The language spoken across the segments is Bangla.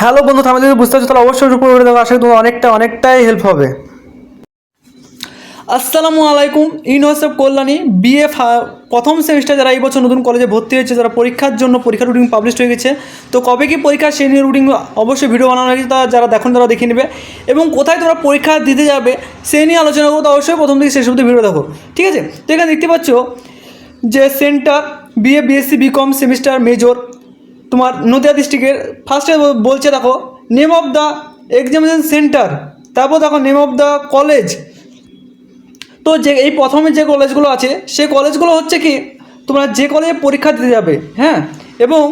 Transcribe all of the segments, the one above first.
হ্যালো বন্ধু থামে যদি বুঝতে পারছ, তাহলে অবশ্যই উপরে করে দেবো আশা করি তোমার অনেকটা, অনেকটাই হেল্প হবে। আসসালামু আলাইকুম, ইউনিভার্সিটি অফ কল্যাণী বিএ প্রথম সেমিস্টার যারা এই বছর নতুন কলেজে ভর্তি হয়েছে, যারা পরীক্ষার জন্য পরীক্ষার রুটিন পাবলিশ হয়ে গেছে, তো কবে কি পরীক্ষা সেই নিয়ে রুটিন অবশ্যই ভিডিও বানানো হয়েছে, তা যারা দেখুন তারা দেখে নেবে। এবং কোথায় তোমরা পরীক্ষা দিতে যাবে, সেই নিয়ে আলোচনা করব, তো অবশ্যই প্রথম থেকে শেষ অব্দি ভিডিও দেখো, ঠিক আছে? তো এখানে দেখতে পাচ্ছ যে centre BA BSc BCom semester major তোমার নদিয়া ডিস্ট্রিক্টের ফার্স্টে বলছে দেখো name of the examination centre তারপর দেখো নেম অফ দ্য কলেজ তো যে, এই প্রথমে যে কলেজগুলো আছে, সেই কলেজগুলো হচ্ছে কি, তোমরা যে কলেজে পরীক্ষা দিতে যাবে হ্যাঁ? এবং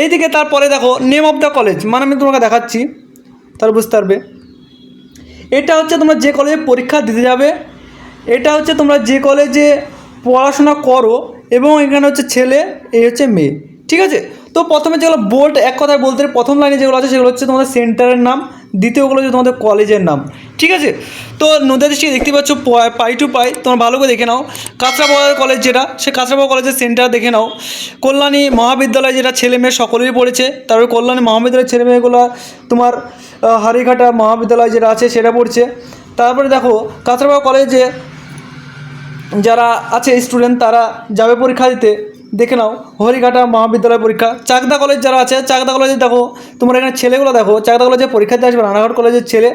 এইদিকে তারপরে দেখো নেম অফ দ্য কলেজ মানে আমি তোমাকে দেখাচ্ছি, তাহলে বুঝতে পারবে। এটা হচ্ছে তোমরা যে কলেজে পরীক্ষা দিতে যাবে, এটা হচ্ছে তোমরা যে কলেজে পড়াশোনা করো, এবং এখানে হচ্ছে ছেলে, এই হচ্ছে মেয়ে, ঠিক আছে? তো প্রথমে যেগুলো বোর্ড এক কথায় বলতে প্রথম লাইনে যেগুলো আছে সেগুলো হচ্ছে তোমাদের সেন্টারের নাম দ্বিতীয়গুলো হচ্ছে তোমাদের কলেজের নাম, ঠিক আছে? তো নদিয়া ডিস্ট্রিক্টে দেখতে পাচ্ছ পাই টু পাই, তোমার ভালো করে দেখে নাও। কাঁচরাপাড়া কলেজ যেটা, সে কাঁচরাপাড়া কলেজের সেন্টার দেখে নাও। কল্যাণী মহাবিদ্যালয় যেটা ছেলে মেয়ে সকলেই পড়েছে, তারপরে কল্যাণী মহাবিদ্যালয়ের ছেলে মেয়েগুলো তোমার হারিঘাটা মহাবিদ্যালয় যেটা আছে সেটা পড়ছে। তারপরে দেখো, কাঁচরাপাড়া কলেজে যারা আছে স্টুডেন্ট তারা যাবে পরীক্ষা দিতে। দেখে নাও, হরিঘাটা মহাবিদ্যালয় পরীক্ষা। চাকদা কলেজ যারা আছে, চাকদা কলেজে দেখো, তোমার এখানে ছেলেগুলো দেখো, চাকদা কলেজে পরীক্ষা দিয়ে আসবে রানাঘাট কলেজের ছেলে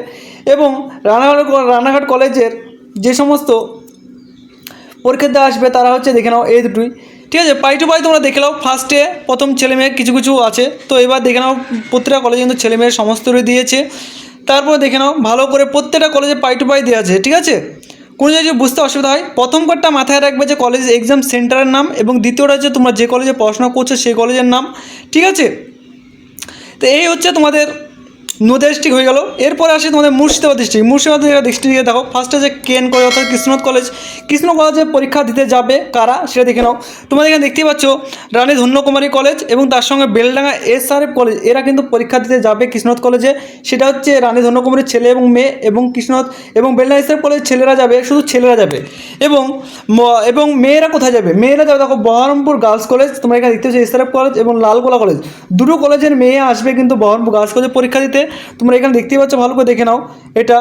এবং রানাঘাট রানাঘাট কলেজের যে সমস্ত পরীক্ষা দিয়ে আসবে, তারা হচ্ছে দেখে নাও এই দুটোই। ঠিক আছে, পাই টু পাই তোমরা দেখে নাও ফার্স্টে প্রথম ছেলে মেয়ে কিছু কিছু আছে। তো এবার দেখে নাও, প্রত্যেকটা কলেজে কিন্তু ছেলে মেয়ের সমস্তই দিয়েছে। তারপর দেখে নাও, ভালো করে প্রত্যেকটা কলেজে পাই টু পাই দেওয়া আছে, ঠিক আছে? কোনো জায়গায় যদি বুঝতে অসুবিধা হয়, প্রথম কার্ডটা মাথায় রাখবে যে কলেজ এক্সাম সেন্টারের নাম এবং দ্বিতীয়টা হচ্ছে তোমরা যে কলেজে পড়াশোনা করছ সেই কলেজের নাম, ঠিক আছে? তো এই হচ্ছে তোমাদের নদিয়া ডিস্ট্রিক্ট হয়ে গেল। এরপরে আসে তোমাদের মুর্শিদাবাদ ডিস্ট্রিক্ট মুর্শিদাবাদ ডিস্ট্রিক্টে দেখো। ফার্স্টে যে কেন কলেজ, অর্থাৎ কৃষ্ণনাথ কলেজ। কৃষ্ণ কলেজে পরীক্ষা দিতে যাবে কারা, সেটা দেখে নাও। তোমাদের এখানে দেখতেই পাচ্ছ, রানী ধন্যকুমারী কলেজ এবং তার সঙ্গে Beldanga S R F college. এরা কিন্তু পরীক্ষা দিতে যাবে কৃষ্ণনাথ কলেজে। সেটা হচ্ছে রানী ধন্যকুমারীর ছেলে এবং মেয়ে এবং কৃষ্ণনাথ এবং Beldanga S R F college ছেলেরা যাবে, শুধু ছেলেরা যাবে। এবং এবং মেয়েরা কোথায় যাবে? মেয়েরা যাবে দেখো, বহরমপুর গার্লস কলেজ। তোমরা এখানে দেখতে পাচ্ছ এস আর এফ কলেজ এবং লালগোলা কলেজ। দুটো কলেজের মেয়ে আসবে কিন্তু বহরমপুর গার্লস কলেজে পরীক্ষা দিতে। তোমরা এখানে দেখতেই পাচ্ছ, ভালো করে দেখে নাও। এটা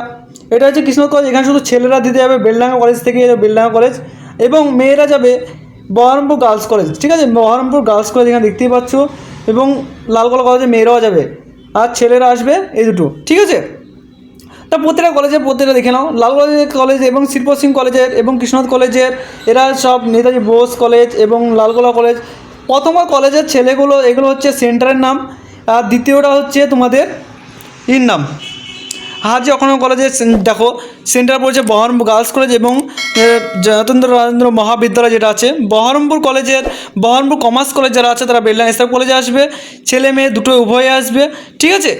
এটা হচ্ছে কৃষ্ণনাথ কলেজ, এখানে শুধু ছেলেরা দিতে যাবে, বেলডাঙ্গা কলেজ থেকে যাবে, বেলডাঙ্গা কলেজ। এবং মেয়েরা যাবে বহরমপুর গার্লস কলেজ, ঠিক আছে? বহরমপুর গার্লস কলেজ এখানে দেখতেই পাচ্ছ। এবং লালগোলা কলেজে মেয়েরাও যাবে, আর ছেলেরা আসবে এই দুটো, ঠিক আছে? তা প্রত্যেকটা কলেজে প্রত্যেকটা দেখে নাও। লালগোলা কলেজ এবং শিল্প সিং কলেজের এবং কৃষ্ণনাথ কলেজের, এরা সব নেতাজি বোস কলেজ এবং লালগোলা কলেজ। প্রথম কলেজের ছেলেগুলো, এগুলো হচ্ছে সেন্টারের নাম। আর দ্বিতীয়টা হচ্ছে তোমাদের ইর নাম। হাজি অখণ্ড কলেজে দেখো সেন্টার পড়েছে বহরমপুর গার্লস কলেজ এবং এ, রাজেন্দ্র মহাবিদ্যালয় যেটা আছে বহরমপুর কলেজের বহরমপুর কমার্স কলেজ যারা আছে তারা বেলডাং এসব কলেজে আসবে ছেলে মেয়ে দুটো উভয়ে আসবে ঠিক আছে?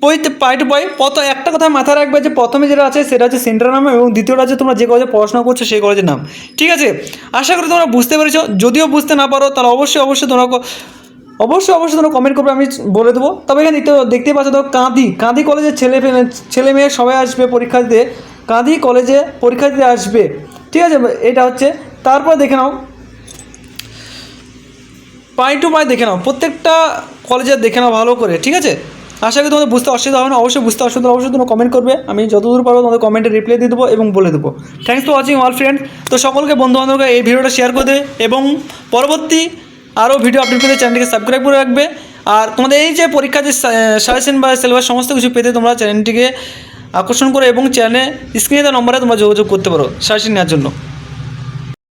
পইতে পাই টু পাই একটা কথা মাথায় রাখবে যে প্রথমে যেটা আছে সেটা হচ্ছে সেন্টার নাম এবং দ্বিতীয়টা হচ্ছে তোমরা যে কলেজে পড়াশোনা করছ সেই কলেজের নাম ঠিক আছে? আশা করি তোমরা বুঝতে পেরেছ। যদিও বুঝতে না পারো তাহলে অবশ্যই অবশ্যই তোমরা অবশ্যই অবশ্যই তোমরা কমেন্ট করবে, আমি বলে দেবো। তবে এখানে দেখতে দেখতে পাচ্ছ তো, কাঁদি কাঁদি কলেজের ছেলে ছেলে মেয়ে সবাই আসবে পরীক্ষা দিতে কাঁদি কলেজে পরীক্ষা দিতে আসবে। ঠিক আছে, এটা হচ্ছে, তারপর দেখে নাও। পাই টু পাই দেখে নাও, প্রত্যেকটা কলেজে দেখে নাও ভালো করে, ঠিক আছে? আশা করি তোমাদের বুঝতে অসুবিধা হবে না, অবশ্যই বুঝতে অসুবিধা অবশ্যই তোমরা কমেন্ট করবে। আমি যতদূর পারব তোমাদের কমেন্টে রিপ্লাই দিয়ে দেবো এবং বলে দেবো। Thanks for watching all friend তো সকলকে বন্ধু বান্ধবকে এই ভিডিওটা শেয়ার করে দেবে এবং পরবর্তী আরও ভিডিও আপডেট পেতে চ্যানেলটিকে সাবস্ক্রাইব করে রাখবে। আর তোমাদের এই যে পরীক্ষা যে সাজেশন বা সিলেবাস সমস্ত কিছু পেতে তোমরা চ্যানেলটিকে আকর্ষণ করে এবং চ্যানেলে স্ক্রিনে দেওয়া নম্বরে তোমরা যোগাযোগ করতে পারো সাজেশন নেওয়ার জন্য।